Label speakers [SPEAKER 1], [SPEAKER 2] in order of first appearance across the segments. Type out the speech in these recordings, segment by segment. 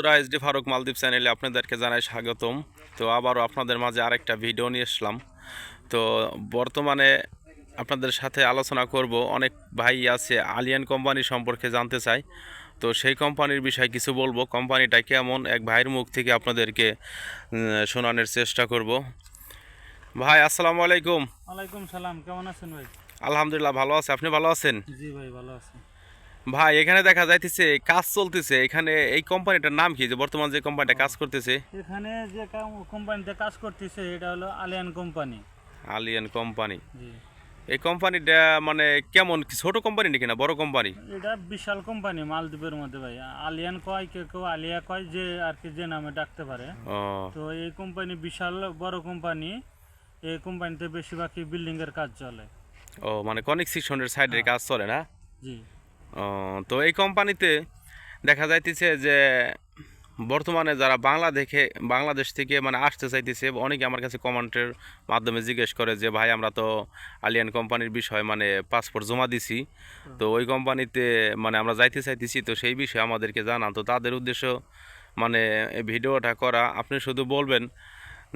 [SPEAKER 1] বন্ধুরা এসডি ফারুক মালদ্বীপ চ্যানেলে আপনাদেরকে জানাই স্বাগতম। তো আবারও আপনাদের মাঝে আরেকটা ভিডিও নিয়ে আসলাম তো বর্তমানে আপনাদের সাথে আলোচনা করব অনেক ভাই আছে আলিয়ান কোম্পানি সম্পর্কে জানতে চাই। তো সেই কোম্পানির বিষয়ে কিছু বলব। কোম্পানিটা কেমন এক ভাইয়ের মুখ থেকে আপনাদেরকে শোনানোর চেষ্টা করব। ভাই আসসালামু আলাইকুম।
[SPEAKER 2] ওয়ালাইকুম সালাম কেমন আছেন ভাই?
[SPEAKER 1] আলহামদুলিল্লাহ ভালো আছে। আপনি ভালো আছেন?
[SPEAKER 2] জি ভাই ভালো আছি।
[SPEAKER 1] ভাই এখানে দেখা যাইতেছে কাজ চলতেছে। এখানে এই কোম্পানিটার নাম কি? যে বর্তমান যে কোম্পানিটা কাজ করতেছে।
[SPEAKER 2] এখানে যে কাম- কোম্পানিতে কাজ করতেছে এটা হলো আলিয়ান কোম্পানি।
[SPEAKER 1] আলিয়ান কোম্পানি।
[SPEAKER 2] জি।
[SPEAKER 1] এই কোম্পানিটা মানে কেমন? ছোট কোম্পানি নাকি না বড় কোম্পানি?
[SPEAKER 2] এটা বিশাল কোম্পানি মালদ্বীপের মধ্যে ভাই। আলিয়ান কয় কেউ কেউ আলিয়া কয় যে আর কি যে নামে ডাকতে পারে। তো এই কোম্পানি বিশাল বড় কোম্পানি। এই কোম্পানিতে বেশিরভাগই বিল্ডিং এর কাজ চলে।
[SPEAKER 1] ও মানে কনিক সেকশনের সাইডের কাজ চলে না?
[SPEAKER 2] জি।
[SPEAKER 1] তো এই কোম্পানিতে দেখা যাইতেছে যে বর্তমানে যারা বাংলা দেখে বাংলাদেশ থেকে মানে আসতে চাইতেছে অনেকে আমার কাছে কমেন্টের মাধ্যমে জিজ্ঞেস করে যে ভাই আমরা তো আলিয়ান কোম্পানির বিষয়ে মানে পাসপোর্ট জমা দিছি। তো ওই কোম্পানিতে মানে আমরা যাইতে চাইতেছি তো সেই বিষয়ে আমাদেরকে জানান। তো তাদের উদ্দেশ্য মানে এই ভিডিওটা করা আপনি শুধু বলবেন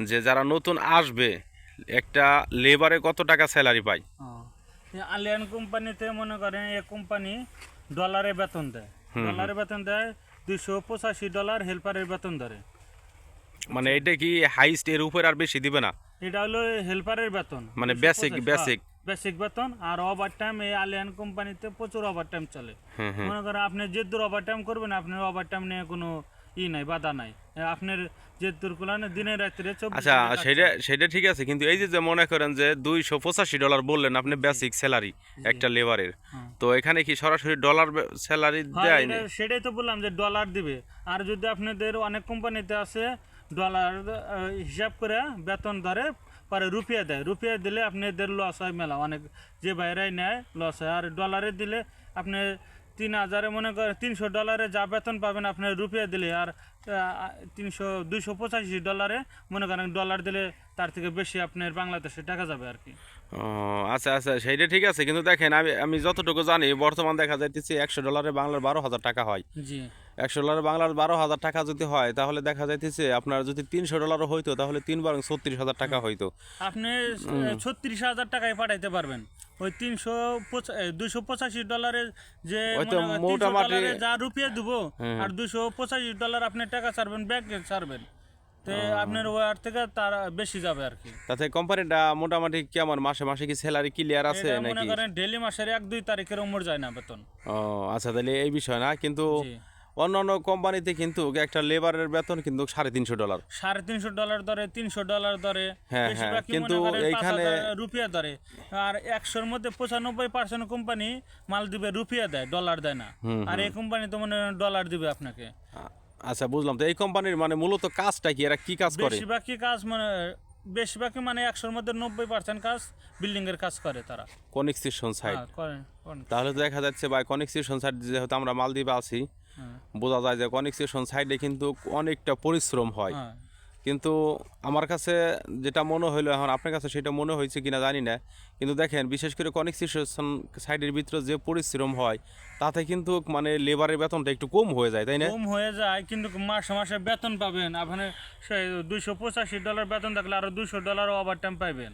[SPEAKER 1] যে যারা নতুন আসবে একটা লেবারে কত টাকা স্যালারি পায়?
[SPEAKER 2] আলিয়ান কোম্পানিতে মনে করেন এই কোম্পানি ডলারে বেতন দেয়। ডলারে বেতন দেয় দুইশো পঁচাশি ডলার হেল্পারের বেতন ধরে।
[SPEAKER 1] মানে এটা কি হাইস্ট এর উপর আর বেশি দিবে না?
[SPEAKER 2] এটা হলো হেল্পারের বেতন।
[SPEAKER 1] মানে বেসিক বেসিক
[SPEAKER 2] বেসিক বেতন আর ওভার টাইম এই আলিয়ান কোম্পানিতে প্রচুর ওভার টাইম চলে মনে করেন আপনি যে দূর ওভার টাইম করবেন আপনার ওভার টাইম নিয়ে কোনো ই নাই বাধা নাই। আপনার যে দিনে রাত্রে
[SPEAKER 1] আচ্ছা সেটা সেটা ঠিক আছে কিন্তু এই যে মনে করেন যে দুইশো পঁচাশি ডলার বললেন আপনি বেসিক স্যালারি একটা লেবারের তো এখানে কি সরাসরি ডলার স্যালারি
[SPEAKER 2] হ্যাঁ,
[SPEAKER 1] দেয়
[SPEAKER 2] সেটাই তো বললাম যে ডলার দিবে। আর যদি আপনাদের অনেক কোম্পানিতে আছে ডলার হিসাব করে বেতন ধরে পরে রুপিয়া দেয়। রুপিয়া দিলে আপনাদের লস হয় মেলা। অনেক যে বাইরে নেয় লস হয়। আর ডলারে দিলে আপনি তিন হাজারে মনে করেন তিনশো ডলারে যা বেতন পাবেন আপনার রুপিয়া দিলে আর তিনশো দুইশো পঁচাশি ডলারে মনে করেন ডলার দিলে তার থেকে বেশি আপনার বাংলাদেশে টাকা যাবে আর কি।
[SPEAKER 1] আচ্ছা আচ্ছা সেইটা ঠিক আছে কিন্তু দেখেন আমি আমি যতটুকু জানি বর্তমান দেখা যাইতেছে একশো ডলারে বাংলার বারো হাজার টাকা হয়।
[SPEAKER 2] জি।
[SPEAKER 1] একশো ডলারে বাংলার বারো হাজার টাকা যদি হয় তাহলে দেখা যাইতেছে আপনার যদি তিনশো ডলারও হইতো তাহলে তিন বারং ছত্রিশ হাজার টাকা হইতো।
[SPEAKER 2] আপনি ছত্রিশ হাজার টাকায় পাঠাইতে পারবেন। ওই তিনশো দুইশো পঁচাশি ডলারের যে
[SPEAKER 1] ওই তো
[SPEAKER 2] হয় 300
[SPEAKER 1] মোটামুটি-
[SPEAKER 2] ডলারে যা রুপিয়া দিব আর দুশো পঁচাশি ডলার আপনি টাকা ছাড়বেন ব্যাংক ছাড়বেন। তো আপনার ওয়ার থেকে তার বেশি যাবে আর কি।
[SPEAKER 1] তাতে কোম্পানিটা মোটামুটি কেমন মাসে মাসে কি স্যালারি ক্লিয়ার আছে
[SPEAKER 2] এটা মনে করেন ডেলি মাসের এক দুই তারিখের ওমর যায় না বেতন।
[SPEAKER 1] ও আচ্ছা তাহলে এই বিষয় না কিন্তু অন্যান্য কোম্পানিতে কিন্তু একটা লেবারের বেতন কিন্তু সাড়ে তিনশো ডলার।
[SPEAKER 2] সাড়ে তিনশো ডলার দরে তিনশো ডলার দরে
[SPEAKER 1] হ্যাঁ, হ্যাঁ, কিন্তু এইখানে-
[SPEAKER 2] রুপিয়া দরে। আর একশোর মধ্যে পঁচানব্বই পার্সেন্ট কোম্পানি মাল দিবে রুপিয়া দেয় ডলার দেয় না। আর এই কোম্পানি তো মনে ডলার দিবে আপনাকে।
[SPEAKER 1] আচ্ছা বুঝলাম। তো এই কোম্পানির মানে মূলত কাজটা কি? এরা কি কাজ করে?
[SPEAKER 2] বেশিরভাগ কি কাজ মানে বেশিরভাগই মানে একশোর মধ্যে নব্বই পার্সেন্ট কাজ বিল্ডিং এর কাজ করে তারা।
[SPEAKER 1] সাইড
[SPEAKER 2] হ্যাঁ, করে।
[SPEAKER 1] তাহলে তো দেখা যাচ্ছে বা কনেক্সিশন সাইড যেহেতু আমরা মালদ্বীপে আছি বোঝা যায় যে কনেক্সিশন সাইডে কিন্তু অনেকটা পরিশ্রম হয়।
[SPEAKER 2] হ্যাঁ।
[SPEAKER 1] কিন্তু আমার কাছে যেটা মনে হইল এখন আপনার কাছে সেটা মনে হয়েছে কিনা জানি না। কিন্তু দেখেন বিশেষ করে কনেক্সিশন সাইডের ভিতরে যে পরিশ্রম হয় তাতে কিন্তু মানে লেবারের বেতনটা একটু কম হয়ে যায় তাই না?
[SPEAKER 2] কম হয়ে যায় কিন্তু মাসে মাসে বেতন পাবেন। আপনি দুইশো পঁচাশি ডলার বেতন থাকলে আরও দুইশো ডলার ওভার টাইম পাইবেন।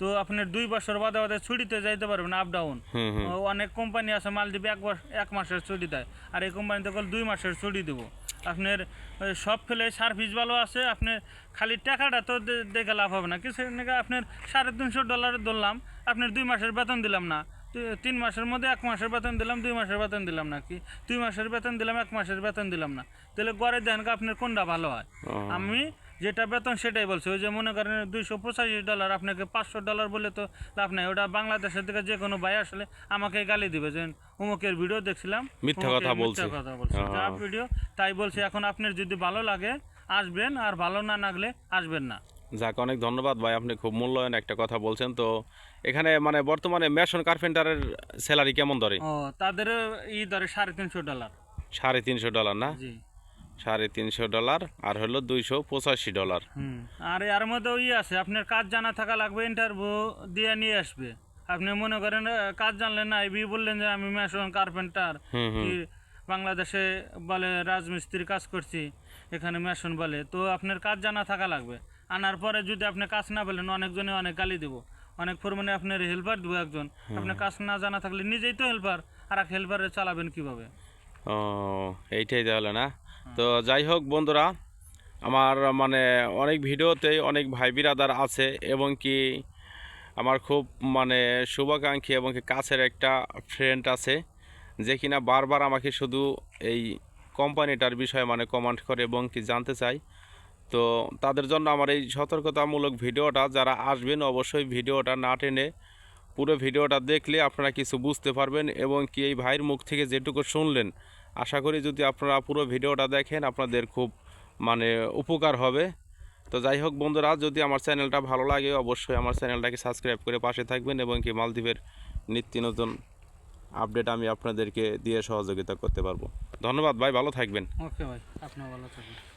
[SPEAKER 2] তো আপনার দুই বছর বাদে বাদে ছুটিতে যাইতে পারবেন আপ ডাউন অনেক কোম্পানি আছে মালদ্বীপে এক বছর এক মাসের ছুটি দেয়। আর এই কোম্পানিতে কল দুই মাসের ছুটি দেবো। আপনার সব ফেলে সার্ভিস ভালো আছে আপনি খালি টাকাটা তো দেখে লাভ হবে না। কিছু নাকি আপনার সাড়ে তিনশো ডলার ধরলাম আপনার দুই মাসের বেতন দিলাম না। তিন মাসের মধ্যে এক মাসের বেতন দিলাম দুই মাসের বেতন দিলাম না কি? দুই মাসের বেতন দিলাম এক মাসের বেতন দিলাম না। তাহলে গড়ে দেন আপনার কোনটা ভালো হয়। আমি যেটা বেতন সেটাই বলছি। ওই যে মনে করেন দুইশো পঁচাশি ডলার আপনাকে পাঁচশো ডলার বলে তো লাভ নাই। ওটা বাংলাদেশের থেকে যে কোনো ভাই আসলে আমাকে গালি দিবে। যে অমুকের ভিডিও দেখছিলাম
[SPEAKER 1] মিথ্যা কথা বলছে।
[SPEAKER 2] কথা বলছে। যা ভিডিও তাই বলছি এখন আপনার যদি ভালো লাগে আসবেন আর ভালো না লাগলে আসবেন না।
[SPEAKER 1] যাক অনেক ধন্যবাদ ভাই আপনি খুব মূল্যায়ন একটা কথা বলছেন। তো এখানে মানে বর্তমানে মেশন কার্পেন্টারের স্যালারি কেমন ধরে?
[SPEAKER 2] ও তাদের ই ধরে সাড়ে তিনশো ডলার।
[SPEAKER 1] সাড়ে তিনশো ডলার না?
[SPEAKER 2] জি।
[SPEAKER 1] সাড়ে তিনশো ডলার আর হলো দুইশো পঁচাশি ডলার।
[SPEAKER 2] আর এর মধ্যে ওই আছে আপনার কাজ জানা থাকা লাগবে ইন্টারভিউ দিয়ে নিয়ে আসবে। আপনি মনে করেন কাজ জানলেন না এবি বললেন যে আমি মেশন কার্পেন্টার বাংলাদেশে বলে রাজমিস্ত্রির কাজ করছি এখানে মেশন বলে তো আপনার কাজ জানা থাকা লাগবে। আনার পরে যদি আপনি কাজ না পেলেন অনেকজনে অনেক গালি দেবো। অনেক পরিমাণে আপনার হেল্পার দেবো একজন। আপনার কাজ না জানা থাকলে নিজেই তো হেল্পার আর এক হেল্পারে চালাবেন কীভাবে?
[SPEAKER 1] ও এইটাই তাহলে না? তো যাই হোক বন্ধুরা, আমার মানে অনেক ভিডিওতেই অনেক ভাই বিরাদার আছে এবং কি আমার খুব মানে শুভাকাঙ্ক্ষী এবং কি কাছের একটা ফ্রেন্ড আছে যে কিনা বারবার আমাকে শুধু এই কোম্পানিটার বিষয়ে মানে কমেন্ট করে এবং কি জানতে চাই তো তাদের জন্য আমার এই সতর্কতামূলক ভিডিওটা, যারা আসবেন অবশ্যই ভিডিওটা না টেনে পুরো ভিডিওটা দেখলে আপনারা কিছু বুঝতে পারবেন এবং কি এই ভাইয়ের মুখ থেকে যেটুকু শুনলেন আশা করি যদি আপনারা পুরো ভিডিওটা দেখেন, আপনাদের খুব মানে উপকার হবে। তো যাই হোক বন্ধুরা, যদি আমার চ্যানেলটা ভালো লাগে, অবশ্যই আমার চ্যানেলটাকে সাবস্ক্রাইব করে পাশে থাকবেন এবং কি মালদ্বীপের নিত্য নতুন আপডেট আমি আপনাদেরকে দিয়ে সহযোগিতা করতে পারব। ধন্যবাদ, ভাই, ভালো থাকবেন।
[SPEAKER 2] ওকে, ভাই আপনার ভালো থাকবেন।